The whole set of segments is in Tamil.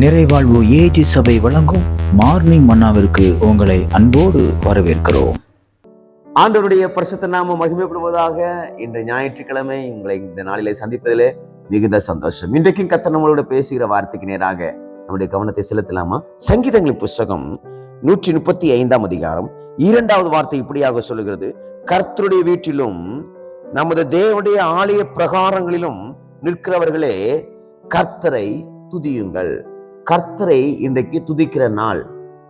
நிறைவாழ்வு ஏஜி சபை வழங்கும் மார்னிங் மன்னாவிற்கு உங்களை அன்போடு வரவேற்கிறோம். ஆண்டவருடைய பரிசுத்த நாம மகிமைப்படுவதாக இன்று ஞாயிற்றுக்கிழமை உங்களை இந்த நாளிலே சந்திப்பதிலே மிகுந்த சந்தோஷம். இன்றைக்கும் கத்த நம்மளோட பேசுகிற வார்த்தைக்கு நேராக நம்முடைய கவனத்தை செலுத்தலாமா? சங்கீதங்களின் புஸ்தகம் நூற்றி முப்பத்தி ஐந்தாம் அதிகாரம். இரண்டாவது வார்த்தை இப்படியாக சொல்லுகிறது. கர்த்தருடைய வீட்டிலும் நமது தேவனுடைய ஆலய பிரகாரங்களிலும் நிற்கிறவர்களே கர்த்தரை துதியுங்கள். கர்த்தரை இன்றைக்கு துதிக்கிற நாள்.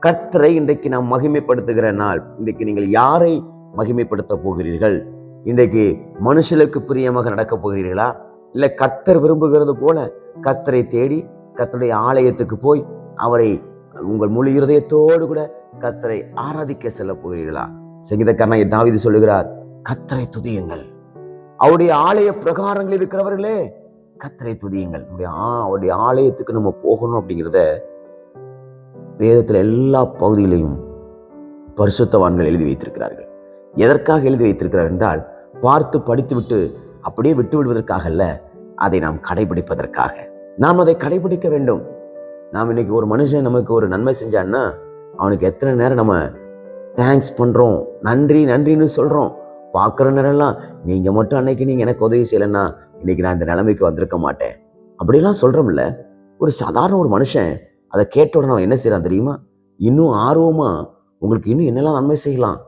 கர்த்தரை இன்றைக்கு நாம் மகிமைப்படுத்துகிற நாள். இன்றைக்கு நீங்கள் யாரை மகிமைப்படுத்த போகிறீர்கள்? இன்றைக்கு மனுஷனுக்கு பிரியமாக நடக்கப் போகிறீர்களா? இல்லை கர்த்தர் விரும்புகிறது போல கர்த்தரை தேடி கர்த்தருடைய ஆலயத்துக்கு போய் அவரை உங்கள் முழு இருதயத்தோடு கூட கர்த்தரை ஆராதிக்க செல்ல போகிறீர்களா? சங்கீதக்காரன் தாவிது சொல்லுகிறார் கர்த்தரை துதியுங்கள். அவருடைய ஆலய பிரகாரங்களில் இருக்கிறவர்களே கத்தரை துதியுங்கள். நம்முடைய ஆ- அவருடைய ஆலயத்துக்கு நம்ம போகணும் அப்படிங்கிறத வேதத்தில் எல்லா பகுதிகளையும் பரிசுத்தவான்கள் எழுதி வைத்திருக்கிறார்கள். எதற்காக எழுதி வைத்திருக்கிறார் என்றால் பார்த்து படித்துவிட்டு அப்படியே விட்டு விடுவதற்காக அல்ல அதை நாம் கடைபிடிப்பதற்காக. நாம் அதை கடைபிடிக்க வேண்டும். நாம் இன்னைக்கு ஒரு மனுஷன் நமக்கு ஒரு நன்மை செஞ்சான்னா அவனுக்கு எத்தனை நேரம் நம்ம தேங்க்ஸ் பண்ணுறோம் நன்றி நன்றின்னு சொல்கிறோம் பார்க்குற நேரம்லாம் நீங்கள் மட்டும் அன்னைக்கு நீங்கள் எனக்கு உதவி செய்யலைன்னா இன்னைக்கு நான் இந்த நிலைமைக்கு வந்திருக்க மாட்டேன். அப்படிலாம் சொல்கிறோம்ல ஒரு சாதாரண ஒரு மனுஷன் அதை கேட்ட உடனே அவன் என்ன செய்கிறான் தெரியுமா? இன்னும் ஆர்வமாக உங்களுக்கு இன்னும் என்னெல்லாம் நன்மை செய்யலாம்?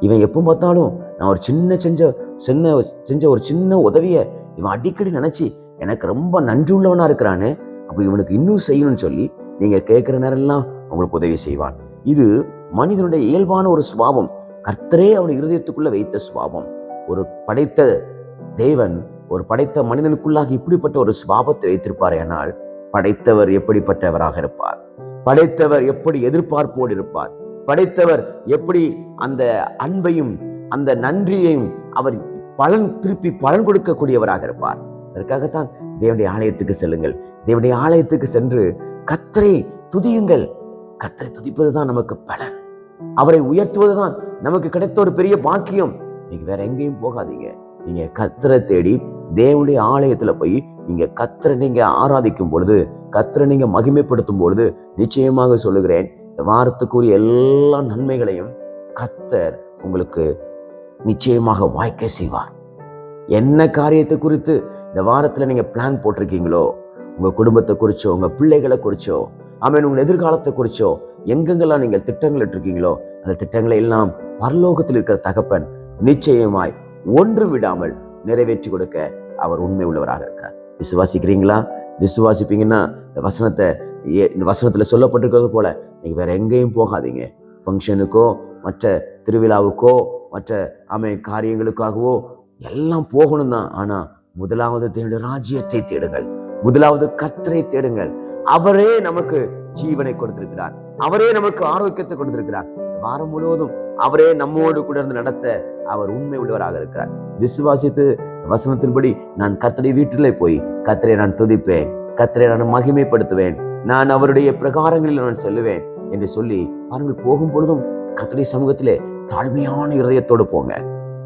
இவன் எப்போ பார்த்தாலும் நான் ஒரு சின்ன செஞ்ச சின்ன செஞ்ச ஒரு சின்ன உதவியை இவன் அடிக்கடி நினச்சி எனக்கு ரொம்ப நன்றி உள்ளவனா இருக்கிறானே அப்போ இவனுக்கு இன்னும் செய்யணும்னு சொல்லி நீங்கள் கேட்குற நேரம்லாம் உங்களுக்கு உதவி செய்வான். இது மனிதனுடைய இயல்பான ஒரு சுபாவம். கர்த்தரே அவன் இருதயத்துக்குள்ளே வைத்த சுபாவம். ஒரு படைத்த தேவன் ஒரு படைத்த மனிதனுக்குள்ளாக இப்படிப்பட்ட ஒரு சுபாவத்தை வைத்திருப்பார் ஆனால் படைத்தவர் எப்படிப்பட்டவராக இருப்பார்? படைத்தவர் எப்படி எதிர்பார்ப்போடு இருப்பார்? படைத்தவர் எப்படி அந்த அன்பையும் அந்த நன்றியையும் அவர் பலன் திருப்பி பலன் கொடுக்கக்கூடியவராக இருப்பார்? அதற்காகத்தான் தேவனுடைய ஆலயத்துக்கு செல்லுங்கள். தேவனுடைய ஆலயத்துக்கு சென்று கத்தரை துதியுங்கள். கத்தரை துதிப்பதுதான் நமக்கு பலன். அவரை உயர்த்துவதுதான் நமக்கு கிடைத்த ஒரு பெரிய பாக்கியம். நீங்க வேற எங்கேயும் போகாதீங்க. நீங்கள் கத்தரை தேடி தேவனுடைய ஆலயத்தில் போய் நீங்கள் கத்தரை நீங்கள் ஆராதிக்கும் பொழுது கத்தரை நீங்கள் மகிமைப்படுத்தும் பொழுது நிச்சயமாக சொல்லுகிறேன் இந்த வாரத்துக்குரிய எல்லா நன்மைகளையும் கத்தர் உங்களுக்கு நிச்சயமாக வாய்க்க செய்வார். என்ன காரியத்தை குறித்து இந்த வாரத்தில் நீங்கள் பிளான் போட்டிருக்கீங்களோ உங்கள் குடும்பத்தை குறிச்சோ உங்கள் பிள்ளைகளை குறிச்சோ ஆமென் உங்கள் எதிர்காலத்தை குறிச்சோ எங்கெங்கெல்லாம் நீங்கள் திட்டங்கள் இருக்கீங்களோ அந்த திட்டங்களை எல்லாம் பரலோகத்தில் இருக்கிற தகப்பன் நிச்சயமாய் ஒன்று விடாமல் நிறைவேற்றி கொடுக்க அவர் உண்மை உள்ளவராக இருக்கிறார். விசுவாசிக்கிறீங்களா? விசுவாசிப்பீங்கன்னா இந்த வசனத்தை ஏ- இந்த வசனத்துல சொல்லப்பட்டிருக்கிறது போல நீங்கள் வேற எங்கேயும் போகாதீங்க. ஃபங்க்ஷனுக்கோ மற்ற திருவிழாவுக்கோ மற்ற அமை காரியங்களுக்காகவோ எல்லாம் போகணும் தான் ஆனால் முதலாவது தேடு ராஜ்யத்தை தேடுங்கள். முதலாவது கத்தரை தேடுங்கள். அவரே நமக்கு ஜீவனை கொடுத்திருக்கிறார். அவரே நமக்கு ஆரோக்கியத்தை கொடுத்திருக்கிறார். வாரம் முழுவதும் அவரே நம்மோடு கூட இருந்து நடத்த அவர் உண்மை உள்ளவராக இருக்கிறார். விசுவாசித்து வசனத்தின்படி நான் கர்த்தருடைய வீட்டிலே போய் கத்தரை நான் துதிப்பேன் கத்தரை நான் மகிமைப்படுத்துவேன் நான் அவருடைய பிரகாரங்களில் நான் செல்லுவேன் என்று சொல்லி பாருங்கள் போகும் பொழுதும் கர்த்தருடைய சமூகத்திலே தாழ்மையான இருதயத்தோடு போங்க.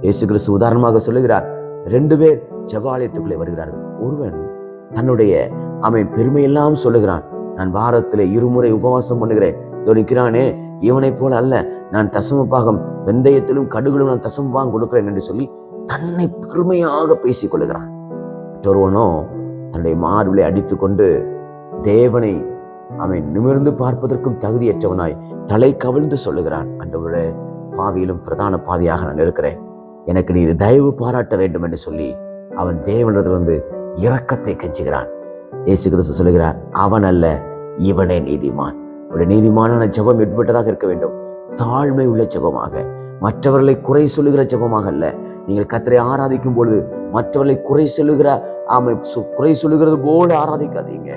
இயேசு கிறிஸ்து உதாரணமாக சொல்லுகிறார் ரெண்டு பேர் ஜபாலயத்துக்குள்ளே வருகிறார்கள். ஒருவன் தன்னுடைய அவன் பெருமையெல்லாம் சொல்லுகிறான். நான் வாரத்துல இருமுறை உபவாசம் பண்ணுகிறேன். துணிக்கிறானே இவனை இவனைப் போல அல்ல. நான் தசமபாகம் வெந்தயத்திலும் கடுகளும் நான் தசமபாகம் கொடுக்கிறேன் என்று சொல்லி தன்னை பெருமையாக பேசிக் கொள்கிறான். மற்றொருவனோ தன்னுடைய மார்பிலை அடித்துக்கொண்டு தேவனை அவன் நிமிர்ந்து பார்ப்பதற்கும் தகுதியற்றவனாய் தலை கவிழ்ந்து சொல்லுகிறான். அன்றவரே பாவியிலும் பிரதான பாவியாக நான் இருக்கிறேன். எனக்கு நீ தயவு பாராட்ட வேண்டும் என்று சொல்லி அவன் தேவனிடத்திலிருந்து இரக்கத்தை கெஞ்சுகிறான். இயேசு கிறிஸ்து சொல்லுகிறார் அவன் அல்ல இவனே நீதிமான். உடைய நீதிமானான ஜெபம் எப்படிப்பட்டதாக இருக்க வேண்டும். தாழ்மை உள்ள ஜபமாக. மற்றவர்களை குறை சொல்லுகிற ஜபமாக அல்ல. நீங்கள் கத்தரை ஆராதிக்கும் பொழுது மற்றவர்களை குறை சொல்லுகிற ஆமை சு- குறை சொல்லுகிறது போல ஆராதிக்காதீங்க.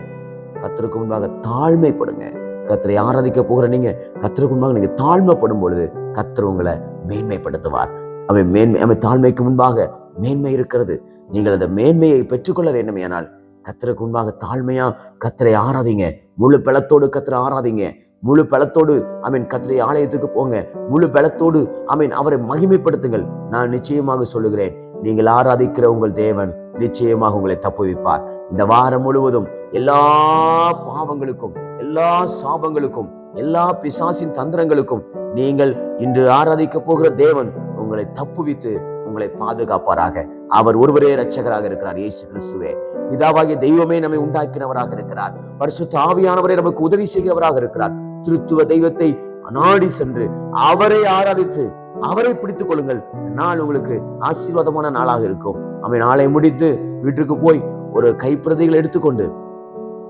கத்தருக்கு முன்பாக தாழ்மைப்படுங்க. கத்தரை ஆராதிக்க போகிற நீங்க கத்தருக்கு முன்பாக நீங்க தாழ்மைப்படும் பொழுது கத்தர் உங்களை மேன்மைப்படுத்துவார். அவன் மேன்மை அவன் தாழ்மைக்கு முன்பாக மேன்மை இருக்கிறது. நீங்கள் அந்த மேன்மையை பெற்றுக்கொள்ள வேண்டுமேயானால் கத்தருக்கு முன்பாக தாழ்மையா கத்தரை ஆராதிங்க. முழு பலத்தோடு கத்தரை ஆராதிங்க. முழு பலத்தோடு அமீன் கத்துடைய ஆலயத்துக்கு போங்க. முழு பலத்தோடு அமீன் அவரை மகிமைப்படுத்துங்கள். நான் நிச்சயமாக சொல்லுகிறேன் நீங்கள் ஆராதிக்கிற உங்கள் தேவன் நிச்சயமாக உங்களை தப்புவிப்பார். இந்த வாரம் முழுவதும் எல்லா பாவங்களுக்கும் எல்லா சாபங்களுக்கும் எல்லா பிசாசின் தந்திரங்களுக்கும் நீங்கள் இன்று ஆராதிக்க போகிற தேவன் உங்களை தப்புவித்து உங்களை பாதுகாப்பாராக. அவர் ஒருவரே ரட்சகராக இருக்கிறார் இயேசு கிறிஸ்துவே. பிதாவாகிய தெய்வமே நம்மை உண்டாக்கினவராக இருக்கிறார். பரிசுத்த ஆவியானவரை நமக்கு உதவி செய்கிறவராக இருக்கிறார். திருத்துவ தெய்வத்தை நாடி சென்று அவரை ஆராதித்து அவரை பிடித்துக் கொள்ளுங்கள். நாள் உங்களுக்கு ஆசீர்வாதமான நாளாக இருக்கும். அவன் நாளை முடித்து வீட்டுக்கு போய் ஒரு கைப்பிரதிகள் எடுத்துக்கொண்டு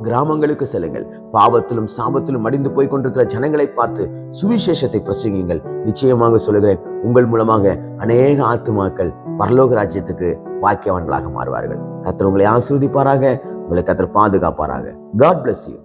கிராமங்களுக்கு செல்லுங்கள். பாவத்திலும் சாபத்திலும் அடிந்து போய் கொண்டிருக்கிற ஜனங்களை பார்த்து சுவிசேஷத்தை பிரசங்கிங்கள் நிச்சயமாக சொல்லுகிறேன் உங்கள் மூலமாக அநேக ஆத்துமாக்கள் பரலோக ராஜ்யத்துக்கு வாக்கியவான்களாக மாறுவார்கள். கத்தர் உங்களை ஆசீர்வதிப்பாராக உங்களை கத்தர் பாதுகாப்பாராக. God bless you